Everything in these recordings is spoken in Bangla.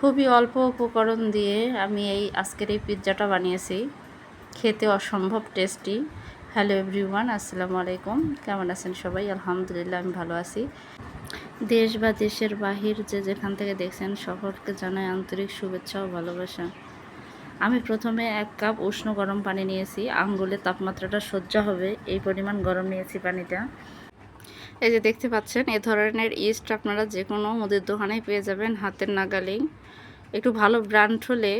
খুবই অল্প উপকরণ দিয়ে আমি এই আজকের এই পিৎজাটা বানিয়েছি। খেতে অসম্ভব টেস্টি। হ্যালো এভরিওয়ান, আসসালামু আলাইকুম। কেমন আছেন সবাই? আলহামদুলিল্লাহ, আমি ভালো আছি। দেশ বা দেশের বাহির যে যেখান থেকে দেখছেন, সকলকে জানাই আন্তরিক শুভেচ্ছা ও ভালোবাসা। আমি প্রথমে এক কাপ উষ্ণ গরম পানি নিয়েছি। আঙ্গুলের তাপমাত্রাটা সহ্য হবে। এই পরিমাণ গরম নিয়েছি পানিটা। এই যে দেখতে পাচ্ছেন, এ ধরনের ইস্ট আপনারা যে কোনো মুদির দোকানেই পেয়ে যাবেন। হাতের নাগালেই। একটু ভালো ব্র্যান্ড হলে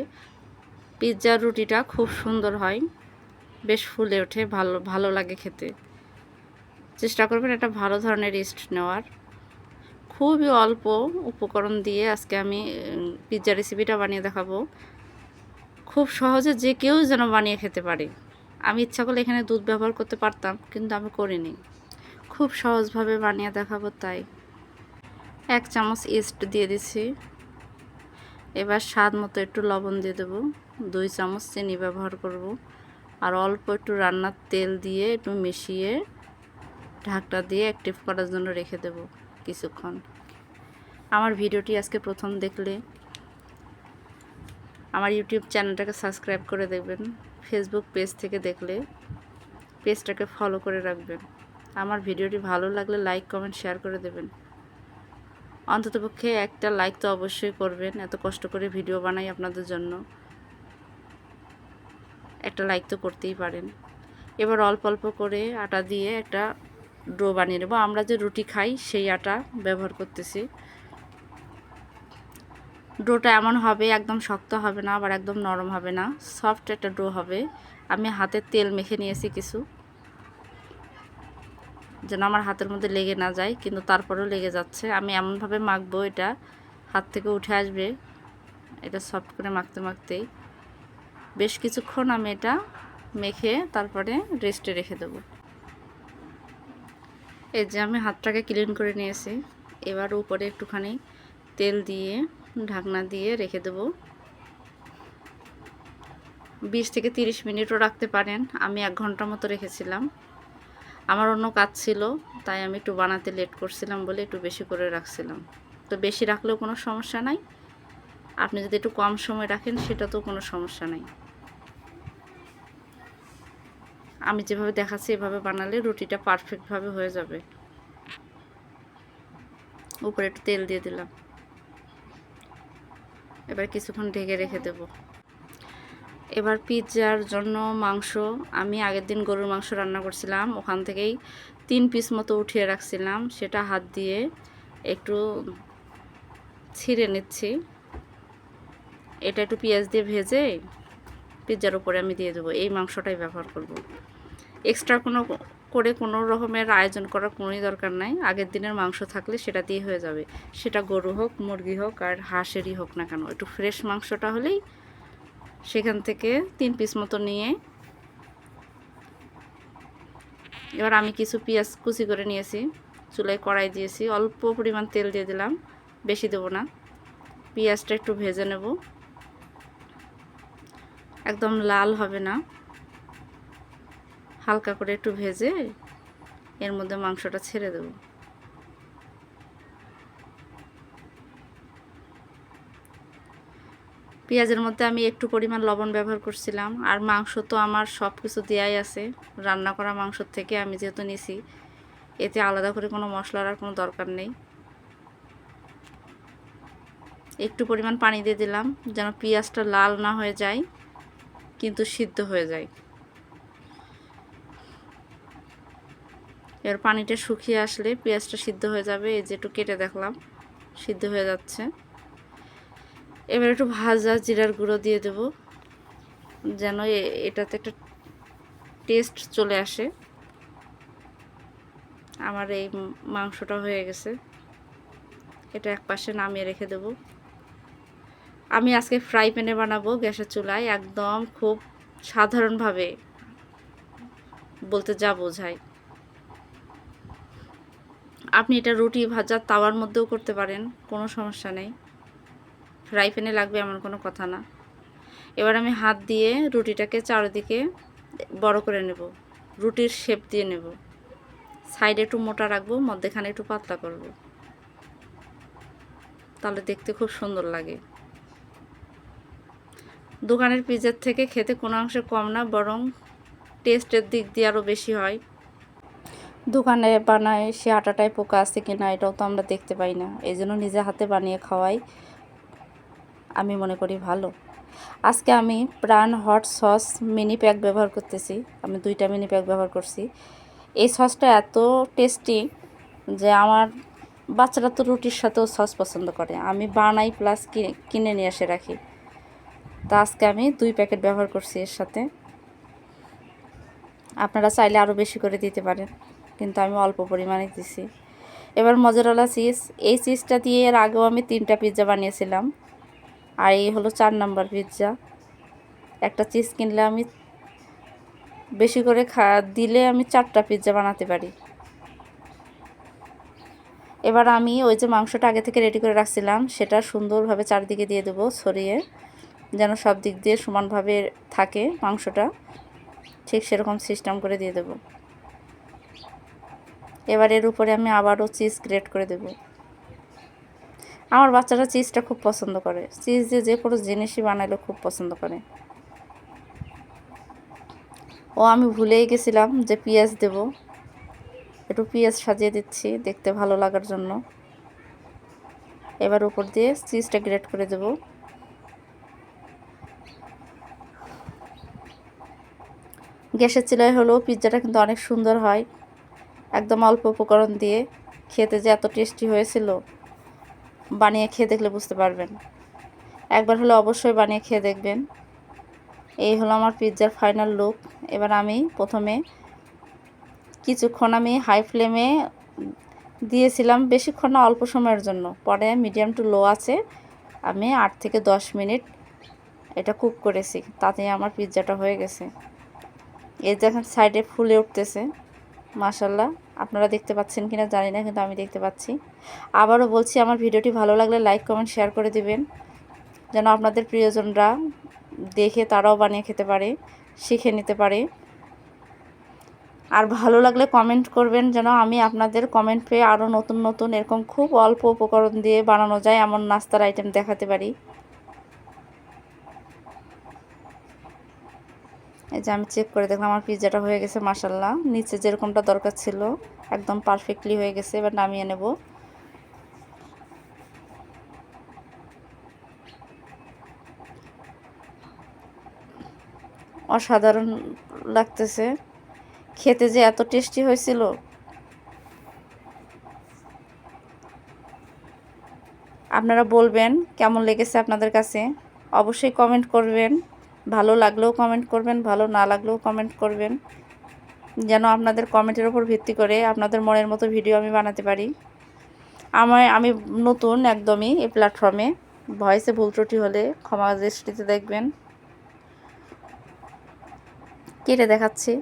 পিৎজার রুটিটা খুব সুন্দর হয়। বেশ ফুলে ওঠে, ভালো ভালো লাগে খেতে। চেষ্টা করবেন একটা ভালো ধরনের ইস্ট নেওয়ার। খুবই অল্প উপকরণ দিয়ে আজকে আমি পিৎজা রেসিপিটা বানিয়ে দেখাবো। খুব সহজে যে কেউ যেন বানিয়ে খেতে পারে। আমি ইচ্ছা করলে এখানে দুধ ব্যবহার করতে পারতাম, কিন্তু আমি করিনি। খুব সহজভাবে বানিয়ে দেখাবো, তাই। এক চামচ ইস্ট দিয়ে দিছি। এবার স্বাদ মতো একটু লবণ দিয়ে দেবো। দুই চামচ চিনি ব্যবহার করব। আর অল্প একটু রান্নার তেল দিয়ে একটু মিশিয়ে ঢাকটা দিয়ে অ্যাক্টিভ করার জন্য রেখে দেব কিছুক্ষণ। আমার ভিডিওটি আজকে প্রথম দেখলে আমার ইউটিউব চ্যানেলটাকে সাবস্ক্রাইব করে দেখবেন ফেসবুক পেজ থেকে দেখলে পেজটাকে ফলো করে রাখবেন। আমার ভিডিওটি ভালো লাগলে লাইক কমেন্ট শেয়ার করে দেবেন। অন্ততপক্ষে একটা লাইক তো অবশ্যই করবেন। এত কষ্ট করে ভিডিও বানাই আপনাদের জন্য। একটা লাইক তো করতেই পারেন। এবার অল্প অল্প করে আটা দিয়ে একটা ডো বানিয়ে নেব। আমরা যে রুটি খাই, সেই আটা ব্যবহার করতেছি। ডোটা এমন হবে, একদম শক্ত হবে না, আবার একদম নরম হবে না। সফট একটা ডো হবে। আমি হাতে তেল মেখে নিয়েছি কিছু। যেন আমার হাতের মধ্যে লেগে না যায়, কিন্তু তারপরেও লেগে যাচ্ছে। আমি এমনভাবে মাখবো এটা, হাত থেকে উঠে আসবে। এটা সফট করে মাখতে মাখতেই। বেশ কিছুক্ষণ আমি এটা মেখে তারপরে রেস্টে রেখে দেব। এই যে আমি হাতটাকে ক্লিন করে নিয়েছি। এবার উপরে একটুখানি তেল দিয়ে, ঢাকনা দিয়ে রেখে দেব। বিশ থেকে তিরিশ মিনিটও রাখতে পারেন। আমি এক ঘণ্টার মতো রেখেছিলাম। আমার অন্য কাজ ছিল, তাই আমি একটু বানাতে লেট করছিলাম বলে একটু বেশি করে রাখছিলাম। তো বেশি রাখলেও কোনো সমস্যা নাই। আপনি যদি একটু কম সময় রাখেন, সেটা তো কোনো সমস্যা নাই। আমি যেভাবে দেখাচ্ছি, এভাবে বানালে রুটিটা পারফেক্টভাবে হয়ে যাবে। উপরে একটু তেল দিয়ে দিলাম। এবার কিছুক্ষণ ঢেকে রেখে দেবো। এবার পিৎজার জন্য মাংস। আমি আগের দিন গরুর মাংস রান্না করছিলাম। ওখান থেকেই তিন পিস মতো উঠিয়ে রাখছিলাম। সেটা হাত দিয়ে একটু ছিঁড়ে নিচ্ছি। এটা একটু পেঁয়াজ দিয়ে ভেজে পিৎজার উপরে আমি দিয়ে দেবো। এই মাংসটাই ব্যবহার করব। এক্সট্রা কোনো করে কোনো রকমের আয়োজন করার কোনোই দরকার নাই। আগের দিনের মাংস থাকলে সেটা দিয়ে হয়ে যাবে। সেটা গরু হোক, মুরগি হোক আর হাঁসেরই হোক না কেন। একটু ফ্রেশ মাংসটা হলেই সেখান থেকে তিন পিস মতো নিয়ে এবার আমি কিছু পেঁয়াজ কুচি করে নিয়েছি, চুলায় কড়াই দিয়েছি, অল্প পরিমাণ তেল দিয়ে দিলাম, বেশি দেবো না। পেঁয়াজটা একটু ভেজে নেব। একদম লাল হবে না। হালকা করে একটু ভেজে এর মধ্যে মাংসটা ছেড়ে দেবো। পেঁয়াজের মধ্যে আমি একটু পরিমাণ লবণ ব্যবহার করছিলাম। আর মাংস তো আমার সব কিছু দেওয়াই আছে। রান্না করা মাংসর থেকে আমি যেহেতু নিছি, এতে আলাদা করে কোনো মশলার আর কোনো দরকার নেই। একটু পরিমাণ পানি দিয়ে দিলাম, যেন পেঁয়াজটা লাল না হয়ে যায়, কিন্তু সিদ্ধ হয়ে যায়। এবার পানিটা শুকিয়ে আসলে পেঁয়াজটা সিদ্ধ হয়ে যাবে, এই যে একটু কেটে দেখলাম, সিদ্ধ হয়ে যাচ্ছে। এবার একটু ভাজা জিরার গুঁড়ো দিয়ে দেব, যেন এটাতে একটা টেস্ট চলে আসে। আমার এই মাংসটা হয়ে গেছে। এটা এক পাশে নামিয়ে রেখে দেব। আমি আজকে ফ্রাই প্যানে বানাবো গ্যাসের চুলায়, একদম খুব সাধারণভাবে বলতে যা বোঝায়। আপনি এটা রুটি ভাজা তাওয়ার মধ্যেও করতে পারেন, কোনো সমস্যা নেই। ফ্রাই প্যানে লাগবে এমন কোনো কথা না। এবার আমি হাত দিয়ে রুটিটাকে চারিদিকে বড় করে নেব। রুটির শেপ দিয়ে নেব। সাইডে একটু মোটা রাখব, মধ্যেখানে একটু পাতলা করব। তাহলে দেখতে খুব সুন্দর লাগে। দোকানের পিৎজার থেকে খেতে কোনো অংশে কম না, বরং টেস্টের দিক দিয়ে আরও বেশি হয়। দোকানে বানায় সে আটাটায় পোকা আছে কি না এটাও তো আমরা দেখতে পাই না। এই জন্য নিজে হাতে বানিয়ে খাওয়াই। আমি মনে করি ভালো। আজকে আমি প্রাণ হট সস মিনি প্যাক ব্যবহার করতেছি। আমি দুইটা মিনি প্যাক ব্যবহার করছি। এই সসটা এত টেস্টি যে আমার বাচ্চারা তো রুটির সাথেও সস পছন্দ করে। আমি বানাই প্লাস কিনে নিয়ে এসে রাখি। তা আজকে আমি দুই প্যাকেট ব্যবহার করছি এর সাথে। আপনারা চাইলে আরও বেশি করে দিতে পারেন, কিন্তু আমি অল্প পরিমাণে দিছি। এবার মজারওয়ালা চিজ। এই চিজটা দিয়ে এর আগেও আমি তিনটা পিৎজা বানিয়েছিলাম। আর এই হলো চার নাম্বার পিৎজা একটা চিজ কিনলে আমি বেশি করে খা, দিলে আমি চারটা পিৎজা বানাতে পারি। এবার আমি ওই যে মাংসটা আগে থেকে রেডি করে রাখছিলাম, সেটা সুন্দরভাবে চারিদিকে দিয়ে দেবো ছড়িয়ে, যেন সব দিক দিয়ে সমানভাবে থাকে মাংসটা। ঠিক সেরকম সিস্টেম করে দিয়ে দেবো। এবার এর উপরে আমি আবারও চিজ গ্রেট করে দেব। আমার বাচ্চারা চিজটা খুব পছন্দ করে। চিজ দিয়ে যে কোনো জিনিসই বানাইলে খুব পছন্দ করে। ও, আমি ভুলেই গেছিলাম যে পেঁয়াজ দেব। একটু পেঁয়াজ সাজিয়ে দিচ্ছি, দেখতে ভালো লাগার জন্য। এবার উপর দিয়ে চিজটা গ্রেট করে দেব। গ্যাসের চিলাই হলো পিৎজাটা কিন্তু অনেক সুন্দর হয়। একদম অল্প উপকরণ দিয়ে। খেতে যে এত টেস্টি হয়েছিল। বানিয়ে খেয়ে দেখলে বুঝতে পারবেন। একবার হলে অবশ্যই বানিয়ে খেয়ে দেখবেন। এই হলো আমার পিৎজার ফাইনাল লুক। এবার আমি প্রথমে কিছুক্ষণ আমি হাই ফ্লেমে দিয়েছিলাম বেশিক্ষণ না, অল্প সময়ের জন্য। পরে মিডিয়াম টু লো আছে। আমি আট থেকে দশ মিনিট এটা কুক করেছি। তাতে আমার পিৎজাটা হয়ে গেছে। এই দেখেন সাইডে ফুলে উঠতেছে। মাশাল্লাহ। আপনারা দেখতে পাচ্ছেন কি না জানি না, কিন্তু আমি দেখতে পাচ্ছি। আবারও বলছি, আমার ভিডিওটি ভালো লাগলে লাইক, কমেন্ট, শেয়ার করে দিবেন। যেন আপনাদের প্রিয়জনরা দেখে, তারাও বানিয়ে খেতে পারে, শিখে নিতে পারে। আর ভালো লাগলে কমেন্ট করবেন, যেন আমি আপনাদের কমেন্ট পেয়ে আরও নতুন নতুন, এরকম খুব অল্প উপকরণ দিয়ে বানানো যায়, এমন নাস্তার আইটেম দেখাতে পারি। এই যে আমি চেক করে দেখলাম, আমার পিৎজাটা হয়ে গেছে মাসাল্লাহ নিচে যেরকমটা দরকার ছিল, একদম পারফেক্টলি হয়ে গেছে, এবার নামিয়ে নেব। অসাধারণ লাগতেছে। খেতে যে এত টেস্টি হয়েছিল। আপনারা বলবেন, কেমন লেগেছে আপনাদের কাছে? অবশ্যই কমেন্ট করবেন। ভালো লাগলেও কমেন্ট করবেন, ভালো না লাগলেও কমেন্ট করবেন। যেন আপনাদের কমেন্টের ওপর ভিত্তি করে আপনাদের মনের মতো ভিডিও আমি বানাতে পারি। আমার আমি নতুন একদমই এই প্ল্যাটফর্মে ভয়েসে ভুল ত্রুটি হলে ক্ষমা দৃষ্টিতে দেখবেন। কেটে দেখাচ্ছি।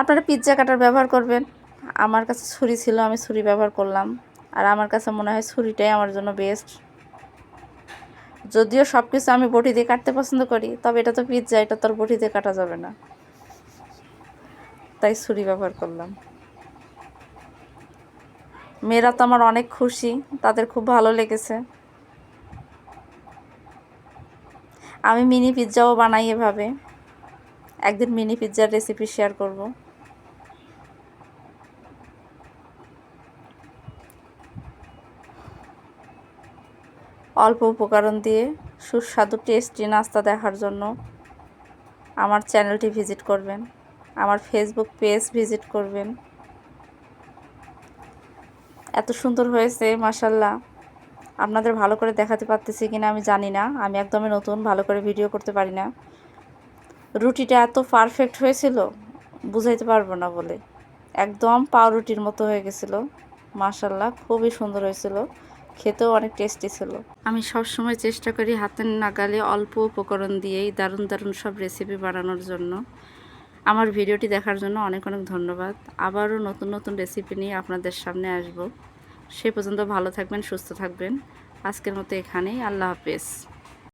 আপনারা পিৎজা কাটার ব্যবহার করবেন। আমার কাছে ছুরি ছিল, আমি ছুরি ব্যবহার করলাম। আর আমার কাছে মনে হয় ছুরিটাই আমার জন্য বেস্ট যদিও সব কিছু আমি বটি দিয়ে কাটতে পছন্দ করি, তবে এটা তো পিৎজা, এটা তোর বটি দিয়ে কাটা যাবে না। তাই ছুরি ব্যবহার করলাম। মেয়েরা তো আমার অনেক খুশি, তাদের খুব ভালো লেগেছে। আমি মিনি পিৎজাও বানাই এভাবে। একদিন মিনি পিৎজার রেসিপি শেয়ার করব। অল্প উপকরণ দিয়ে সুস্বাদু টেস্টি নাস্তা দেখার জন্য আমার চ্যানেলটি ভিজিট করবেন, আমার ফেসবুক পেজ ভিজিট করবেন। এত সুন্দর হয়েছে মাসাল্লাহ আপনাদের ভালো করে দেখাতে পারতেছি কিনা আমি জানি না, আমি একদমই নতুন, ভালো করে ভিডিও করতে পারি না। রুটিটা এত পারফেক্ট হয়েছিল, বুঝাইতে পারব না বলে। একদম পাউরুটির মতো হয়ে গেছিল মাসাল্লাহ খুবই সুন্দর হয়েছিল। খেতেও অনেক টেস্টি ছিল। আমি সবসময় চেষ্টা করি হাতের নাগালে অল্প উপকরণ দিয়েই দারুণ দারুণ সব রেসিপি বানানোর জন্য। আমার ভিডিওটি দেখার জন্য অনেক অনেক ধন্যবাদ। আবারও নতুন নতুন রেসিপি নিয়ে আপনাদের সামনে আসব। সে পর্যন্ত ভালো থাকবেন, সুস্থ থাকবেন। আজকের মতো এখানেই, আল্লাহ হাফেজ।